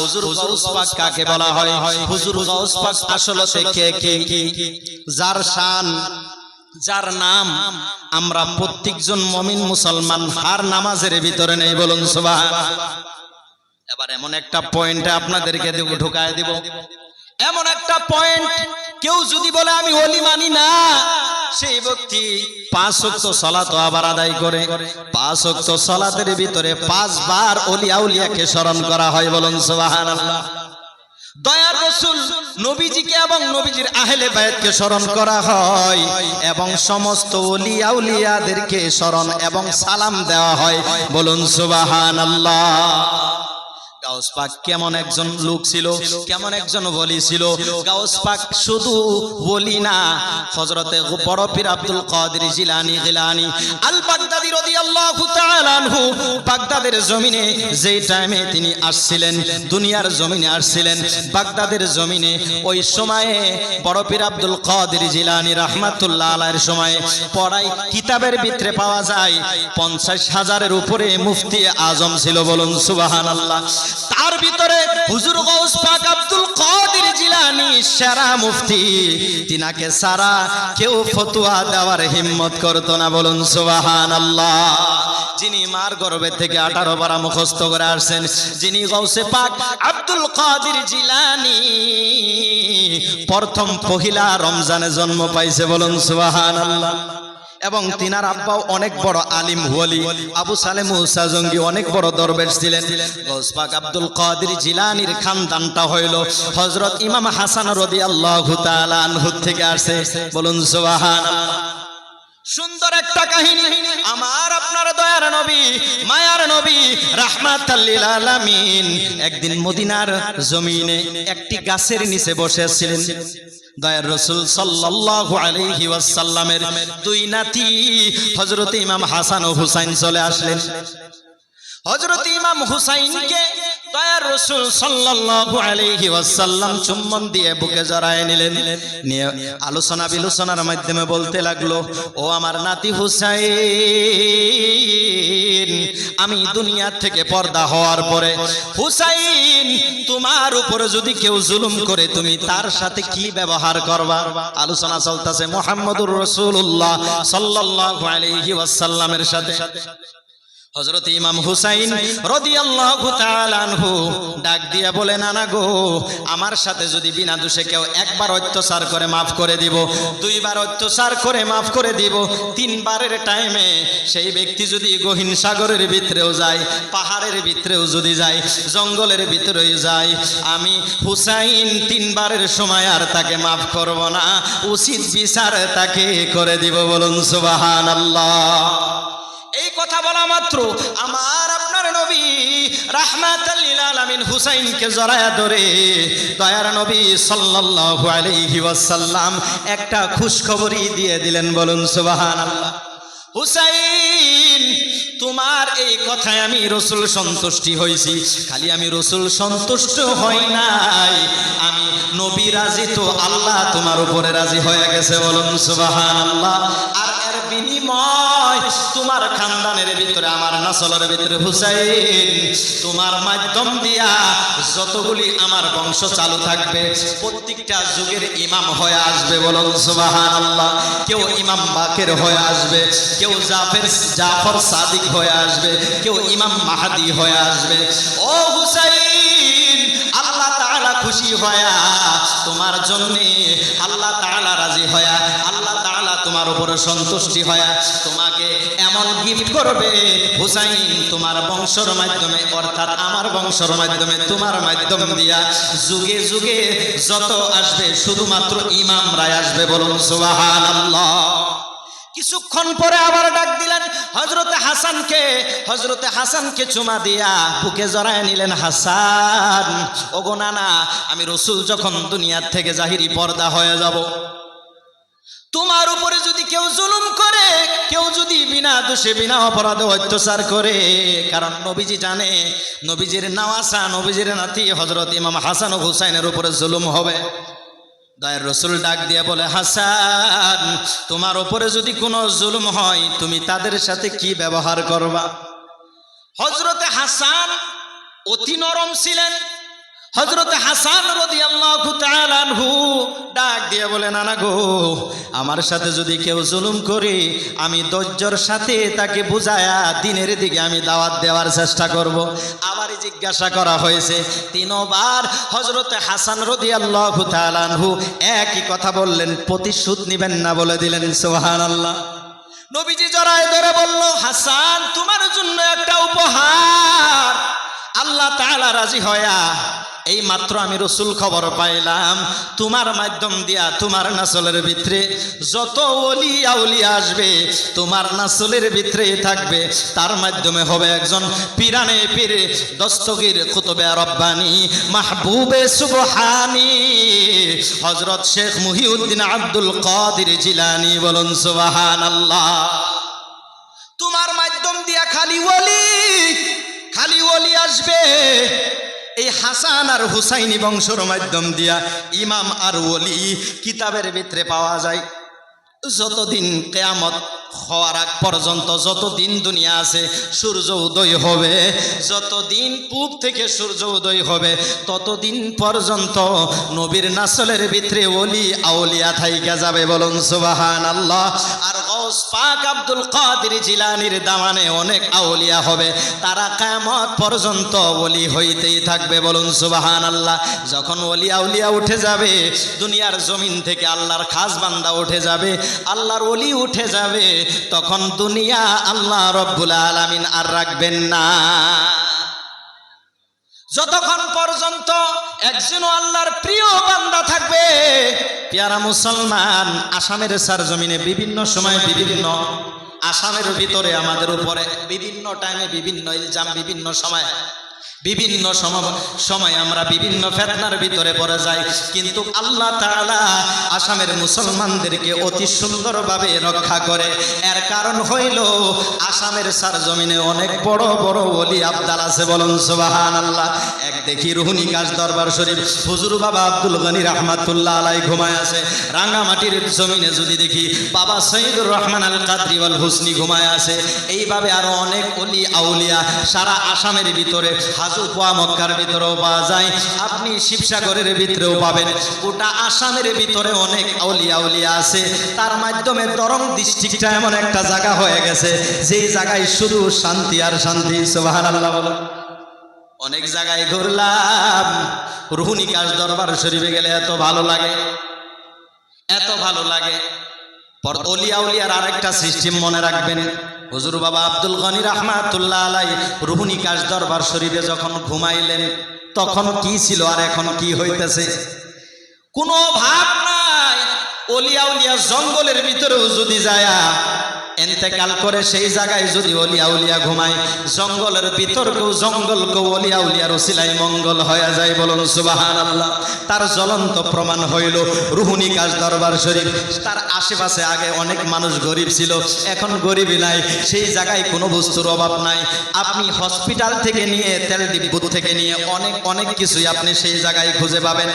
হুজুর গাউস পাক কাকে বলা হয়? হুজুর গাউস পাক আসলে কে কে? যার শান যার নাম আমরা প্রত্যেকজন মমিন মুসলমান হার নামাজের ভিতরে নেই বলুন সুবাহ এবার এমন একটা পয়েন্টে আপনাদেরকে ঢুকায় দিব। এমন একটা পয়েন্ট কেউ যদি বলে আমি ওলি মানি না সেই ব্যক্তি পাঁচ ওয়াক্ত সালাত আবার আদায় করে। পাঁচ ওয়াক্ত সালাতের ভিতরে পাঁচবার ওলিয়া উলিয়াকে স্মরণ করা হয় বলুন, সুবহানাল্লাহ। দয়ার রসুল নবীজিকে এবং নবীজির আহলে বায়াতকে স্মরণ করা হয় এবং সমস্ত ওলিয়া উলিয়াদেরকে স্মরণ এবং সালাম দেওয়া হয় বলুন, সুবহানাল্লাহ। কেমন একজন লোক ছিল, কেমন একজন বলি ছিল। শুধু বলি না, হযরতে বড় পীর আব্দুল কাদের জিলানী জিলানী আল বাগদাদি রাদিয়াল্লাহু তাআলা আনহু, বাগদাদের জমিনে যেই টাইমে তিনি আসছিলেন, দুনিয়ার জমিনে আসছিলেন, বাগদাদের জমিনে, ওই সময়ে বড় পীর আব্দুল কাদের জিলানি রাহমাতুল্লাহ আলাইহির সময়ে পড়াই কিতাবের ভিতরে পাওয়া যায়, পঞ্চাশ হাজারের উপরে মুফতি আজম ছিল বলুন, সুবহানাল্লাহ। তার ভিতরে হুজুর গৌস পাক আব্দুল কাদের জিলানী সেরা মুফতি। তিনাকে সারা কেউ ফতোয়া দেওয়ার হিম্মত করতো না, বলুন সুবহানাল্লাহ। যিনি মার গর্ভে থেকে আঠারো বারা মুখস্থ করে আসছেন, যিনি গৌসে পাক আব্দুল কাদের জিলানী। প্রথম পহিলা রমজানে জন্ম পাইছে, বলুন সুবহানাল্লাহ। এবং তিনার আব্বাও অনেক বড় আলিম ওয়ালি। আবু সালেম জঙ্গি অনেক বড় দরবেশ ছিলেন। গৌসপাক আব্দুল কাদের জিলানির খানদানটা হইল। হযরত ইমাম হাসান রাদিয়াল্লাহু তাআলা আনহু থেকে আসে। বলুন, সুবহানাল্লাহ। সুন্দর একটা কাহিনী। আমার আপনার দয়ার নবী, মায়ার নবী রাহমাতাল্লিল আলামিন একদিন মদিনার জমিনে একটি গাছের নিচে বসেছিলেন দয়ার রসুল সাল্লাল্লাহু আলাইহি ওয়াসাল্লামের দুই নাতি হযরত ইমাম হাসান ও হুসাইন চলে আসলেন। হযরত ইমাম হুসাইনকে আমি দুনিয়া থেকে পর্দা হওয়ার পরে, হুসাইন, তোমার উপরে যদি কেউ জুলুম করে, তুমি তার সাথে কি ব্যবহার করবা? আলোচনা চলতেছে মোহাম্মদুর রসুল্লাহ সাল্লাল্লাহু আলাইহি ওয়াসাল্লামের সাথে। হযরত ইমাম হুসাইন রাদিয়াল্লাহু তাআলা আনহু ডাক দিয়া বলে, নানা গো, আমার সাথে যদি বিনা দোষে কেউ একবার অত্যাচার করে মাফ করে দিব, দুইবার অত্যাচার করে মাফ করে দিব, তিনবারের টাইমে সেই ব্যক্তি যদি গহীন সাগরের ভিতরেও যায়, পাহাড়ের ভিতরেও যদি যায়, জঙ্গলের ভিতরেও যায়, আমি হুসাইন তিনবারের সময় আর তাকে মাফ করব না, উচিত বিচার তাকে করে দিব বলুন সুবহানাল্লাহ। এই কথা বলা মাত্র। আমার আপনার নবী রাহমাতাল্লিল আলামিন হুসাইনকে জড়ায়া ধরে দয়ার নবী সাল্লাল্লাহু আলাইহি ওয়াসাল্লাম একটা খুশখবরি দিয়ে দিলেন, বলুন সুবহানাল্লাহ। হুসাইন, তোমার এই কথায় আমি রসুল সন্তুষ্টি হয়েছি। খালি আমি রসুল সন্তুষ্ট হই নাই। আমি নবী রাজি তো আল্লাহ তোমার উপরে রাজি হয়ে গেছে, বলুন সুবহানাল্লাহ। আর এর বিনিময়। তোমার খানদানের ভিতরে, আমার নাসলের ভিতরে হুসাইন, তোমার মাধ্যম দিয়া যতগুলি আমার বংশ চালু থাকবে, প্রত্যেকটা যুগের ইমাম হয়ে আসবে বলুন সুবহানাল্লাহ। কেউ ইমাম বাকের হয়ে আসবে, কেউ জাফের, জাফর সাদিক হয়ে আসবে, কেউ ইমাম মাহাদি হয়ে আসবে। ও হুসাইন, আল্লাহ তাআলা খুশি হয়া, তোমার জন্য আল্লাহ তাআলা রাজি হয়া, আল্লাহ তোমার উপরে সন্তুষ্টি হয়া তোমাকে এমন গিফট করবে। হুসাইন, তোমার বংশর মাধ্যমে, অর্থাৎ আমার বংশর মাধ্যমে, তোমার মাধ্যম দিয়া যুগে যুগে যত আসবে, শুধুমাত্র ইমামরাই আসবে বলুন সুবহানাল্লাহ। কিছুক্ষণ পরে আবার ডাক দিলেন হজরতে হাসানকে। হজরতে হাসানকে চুমা দিয়া বুকে জড়ায় নিলেন, হাসান, ওগো নানা, আমি রসুল যখন দুনিয়ার থেকে জাহিরি পর্দা হয়ে যাব। উপরে যদি কেউ জুলুম করে, কেউ যদি বিনা দোষে, বিনা অপরাধে অত্যাচার করে, কারণ নবীজি জানে, নবীজির নাওয়াসা, নবীজির নাতি হজরত ইমাম হাসান হুসাইনের উপরে জুলুম হবে। দয়ের রসুল ডাক দিয়ে বলে, হাসান, তোমার ওপরে যদি কোনো জুলুম হয়, তুমি তাদের সাথে কি ব্যবহার করবা? হজরতে হাসান অতি নরম ছিলেন। হজরত হাসান রাদিয়াল্লাহু ডাক দিয়ে বলে, নানা গো, আমার সাথে যদি কেউ জুলুম করে, আমি ধৈর্যর সাথে তাকে বুঝায়া দিনের দিকে আমি দাওয়াত দেওয়ার চেষ্টা করব। আবার জিজ্ঞাসা করা হয়েছে। তিনবার হজরত হাসান রাদিয়াল্লাহু তাআলা আনহু একই কথা বললেন, প্রতিশোধ নিবেন না, বলে দিলেন সোহান আল্লাহ নবীজি জড়ায় ধরে বলল, হাসান, তোমার জন্য একটা উপহার। আল্লাহ তাআলা রাজি হয়া এই মাত্র আমি রসুল খবর পাইলাম। তোমার মাধ্যম দিয়া তোমার নাসলের ভিতরে যত অলি আউলি আসবে, তোমার নাসলের ভিতরে থাকবে। তার মাধ্যমে হবে একজন পিরানে পীরে, দস্তগীর কুতুবে রব্বানি, মাহবুবে সুবহানি। হজরত শেখ মুহিউদ্দিন আব্দুল কাদির জিলানি বলুন সুবহান আল্লাহ তোমার মাধ্যম দিয়া খালি ওলি খালি ওলি আসবে। এই হাসান আর হুসাইনি বংশর মাধ্যম দিয়া ইমাম আর ওলি কিতাবের ভিতরে পাওয়া যায়। যতদিন কেয়ামত হওয়ার আগ পর্যন্ত যতদিন দুনিয়া আছে, সূর্য উদয় হবে। যতদিন পূব থেকে সূর্য উদয় হবে, ততদিন পর্যন্ত নবীর নাসলের ভিতরে ওলি আউলিয়া থাইকা যাবে বলুন সুবাহান আল্লাহ আর আব্দুল দামানে অনেক হবে। পর্যন্ত হইতেই থাকবে বলুন সুবাহান আল্লাহ যখন উঠে যাবে, দুনিয়ার জমিন থেকে আল্লাহর খাস বান্দা উঠে যাবে, আল্লাহর ওলি উঠে যাবে, তখন দুনিয়া আল্লাহ রব্বুল আলামিন আর রাখবেন না। যতক্ষণ পর্যন্ত একজন আল্লাহর প্রিয় বান্দা থাকবে, পেয়ারা মুসলমান, আসামের সার জমিনে বিভিন্ন সময় বিভিন্ন আসামের ভিতরে আমাদের উপরে বিভিন্ন টাইমে বিভিন্ন ইলজাম বিভিন্ন সময় বিভিন্ন সম- সময় আমরা বিভিন্ন ফেতনার ভিতরে পড়ে যাই। কিন্তু আল্লাহ তাআলা আসামের মুসলমানদেরকে অতি সুন্দরভাবে রক্ষা করে। এর কারণ হইল আসামের সার জমিনে অনেক বড় বড় অলি আবদাল আছে বলুন সুবাহান আল্লাহ এক দেখি রুহুনি গাছ দরবার শরীফ। হুজুর বাবা আব্দুল গনি রহমাতুল্লাহ আলাই ঘুমায় আছে। রাঙ্গামাটির জমিনে যদি দেখি বাবা সৈদুর রহমান আল কাদরি ওয়াল হুসনি ঘুমায় আছে। এইভাবে আরও অনেক অলি আউলিয়া সারা আসামের ভিতরে পোয়া মক্কার ভিতরেও পাওয়া যায়। আপনি শিবসাগরের ভিতরেও পাবেন। গোটা আসামের ভিতরে অনেক আউলিয়া আউলিয়া আছে। তার মাধ্যমে দরং ডিস্ট্রিক্টটা এমন একটা জায়গা হয়ে গেছে। যেই জায়গায় শুধু শান্তি আর শান্তি, সুবহানাল্লাহ বলো। অনেক জায়গায় ঘুরলাম। রুহুনি কাজ দরবার শরীফে গেলে এত ভালো লাগে। এত ভালো লাগে। পর অলিয়া আরেকটা সিস্টেম মনে রাখবেন। হুজুর বাবা আব্দুল গনি আলাই দরবার শরীফে যখন ঘুমাইলেন, তখন কি ছিল আর এখন কি হইতেছে? কোনো ভাব নাই। অলিয়া উলিয়া জঙ্গলের ভিতরেও যদি যায়া এন্তেকাল করে সেই জায়গায় যদি অলিয়া উলিয়া ঘুমায়, জঙ্গলের ভিতরকেও জঙ্গলকেও অলিয়া উলিয়ার ওসিলাই মঙ্গল হয়ে যায় বলুন সুবাহান আল্লাহ তার জ্বলন্ত প্রমাণ হইল রুহুনি কাজ দরবার শরীফ। তার আশেপাশে আগে অনেক মানুষ গরিব ছিল, এখন গরিবই নাই, সেই জায়গায় কোনো বস্তুর অভাব নাই। আপনি হসপিটাল থেকে নিয়ে, তেল ডিব্বুত থেকে নিয়ে অনেক অনেক কিছুই আপনি সেই জায়গায় খুঁজে পাবেন।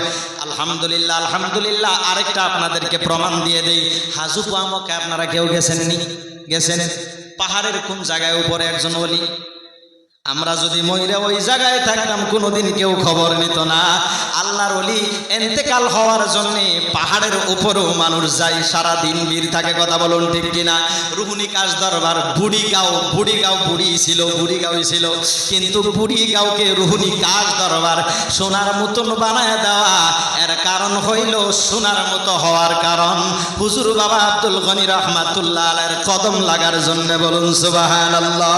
আলহামদুলিল্লাহ আলহামদুলিল্লাহ, আরেকটা আপনাদেরকে প্রমাণ দিয়ে দেই। হাজু পামকে আপনারা কেউ গেছেননি? গেছেন পাহাড়ের কোন জায়গায় উপরে একজন অলি আমরা যদি ময়রা ওই জায়গায় থাকতাম, কোনোদিন কেউ খবর নিত না। আল্লাহর অলি এন্তেকাল হওয়ার জন্যে পাহাড়ের উপরেও মানুষ যায়, সারা দিন বীর থাকে, কথা বলুন ঠিক কিনা। রুহুনি কাজ দরবার বুড়িগাঁও বুড়িগাঁও বুড়ি ছিল বুড়িগাঁওই ছিল। কিন্তু বুড়িগাঁওকে রুহুনি কাজ দরবার সোনার মতন বানায় দেওয়া। এর কারণ হইল সোনার মতো হওয়ার কারণ। হুজুর বাবা আব্দুল গনি রহমাতুল্লাহ আলের কদম লাগার জন্য বলুন সুবাহান আল্লাহ